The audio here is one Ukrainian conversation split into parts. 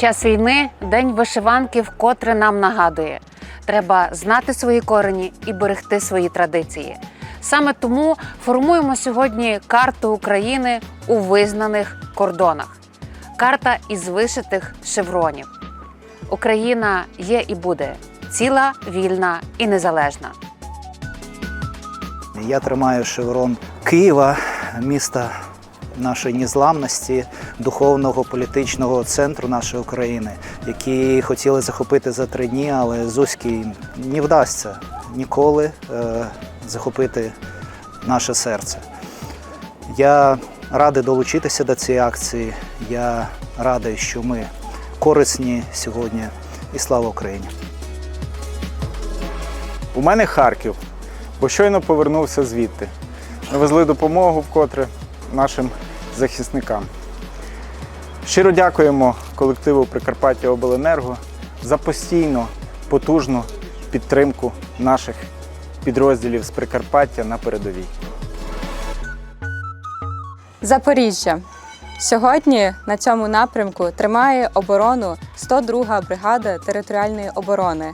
Час війни день вишиванки вкотре нам нагадує: треба знати свої корені і берегти свої традиції. Саме тому формуємо сьогодні карту України у визнаних кордонах. Карта із вишитих шевронів. Україна є і буде ціла, вільна і незалежна. Я тримаю шеврон Києва, міста нашої незламності, духовного політичного центру нашої України, які хотіли захопити за три дні, але Зузькій не вдасться ніколи е, захопити наше серце. Я радий долучитися до цієї акції. Я радий, що ми корисні сьогодні. І слава Україні! У мене Харків, бо щойно повернувся звідти. Навезли допомогу вкотре нашим захисникам. Щиро дякуємо колективу Прикарпаття Обленерго за постійну потужну підтримку наших підрозділів з Прикарпаття на передовій. Запоріжжя. Сьогодні на цьому напрямку тримає оборону 102 бригада територіальної оборони.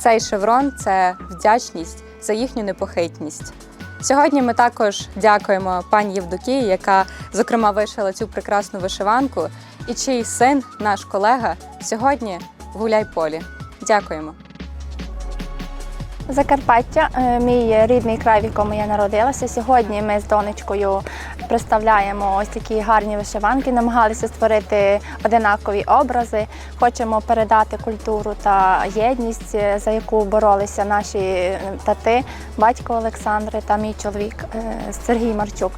Цей шеврон це вдячність за їхню непохитність. Сьогодні ми також дякуємо пані Євдокії, яка зокрема вишила цю прекрасну вишиванку, і чий син, наш колега, сьогодні в гуляйполі. Дякуємо. Закарпаття, е, мій рідний край, в якому я народилася. Сьогодні ми з донечкою представляємо ось такі гарні вишиванки, намагалися створити одинакові образи. Хочемо передати культуру та єдність, е, за яку боролися наші е, тати, батько Олександри та мій чоловік е, Сергій Марчук.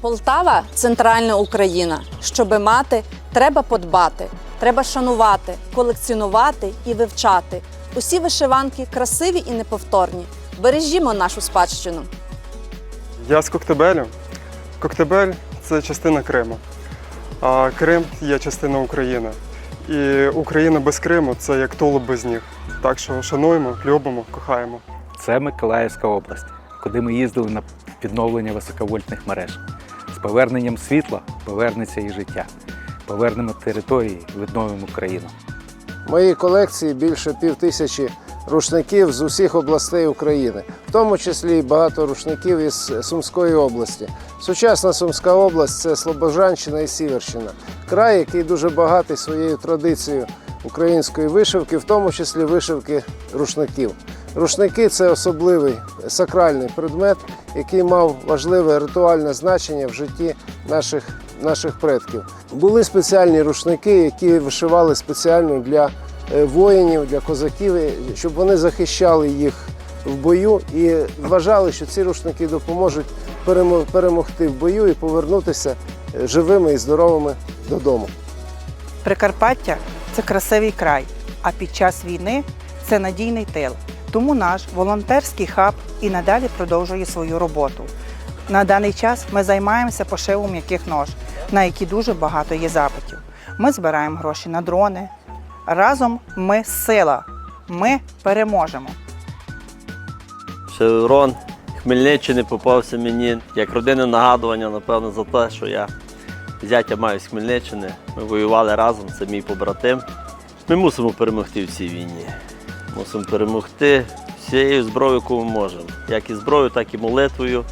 Полтава центральна Україна. Щоби мати, треба подбати, треба шанувати, колекціонувати і вивчати. Усі вишиванки красиві і неповторні. Бережімо нашу спадщину. Я з Коктебелю. Коктебель це частина Криму, а Крим є частина України. І Україна без Криму це як тулуб без ніг. Так що шануємо, любимо, кохаємо. Це Миколаївська область, куди ми їздили на відновлення високовольтних мереж. З поверненням світла повернеться і життя. Повернемо території, відновимо Україну. В моїй колекції більше пів тисячі рушників з усіх областей України, в тому числі і багато рушників із Сумської області. Сучасна Сумська область це Слобожанщина і Сіверщина, край, який дуже багатий своєю традицією української вишивки, в тому числі вишивки рушників. Рушники це особливий сакральний предмет, який мав важливе ритуальне значення в житті наших, наших предків. Були спеціальні рушники, які вишивали спеціально для воїнів, для козаків, е, щоб вони захищали їх в бою і вважали, що ці рушники допоможуть перемогти в бою і повернутися е, живими і здоровими додому. Прикарпаття це красивий край, а під час війни це надійний тил. Тому наш волонтерський хаб і надалі продовжує свою роботу. На даний час ми займаємося пошивом м'яких нож, на які дуже багато є запитів. Ми збираємо гроші на дрони. Разом ми сила. Ми переможемо. Шеврон Хмельниччини попався мені як родинне нагадування, напевно, за те, що я зятя маю з Хмельниччини. Ми воювали разом, це мій побратим. Ми мусимо перемогти в цій війні. Мусимо перемогти всією зброєю, яку ми можемо. Як і зброєю, так і молитвою.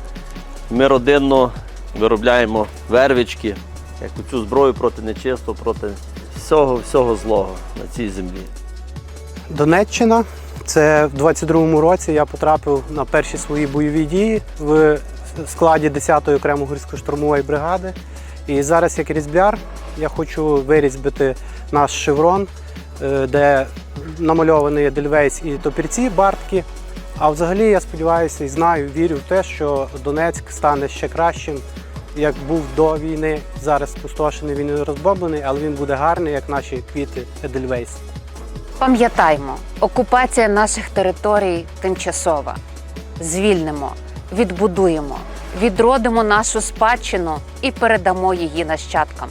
Ми родинно виробляємо вервички, як цю зброю проти нечистого, проти всього, всього злого на цій землі. Донеччина. Це в 22-му році я потрапив на перші свої бойові дії в складі 10-ї окремої гірсько-штурмової бригади. І зараз, як різьбяр, я хочу вирізбити наш шеврон, е, де намальований Едельвейс і топірці бартки. А взагалі я сподіваюся і знаю, вірю в те, що Донецьк стане ще кращим, як був до війни. Зараз спустошений, він не розбомблений, але він буде гарний, як наші квіти Едельвейс. Пам'ятаймо, окупація наших територій тимчасова. Звільнимо, відбудуємо, відродимо нашу спадщину і передамо її нащадкам.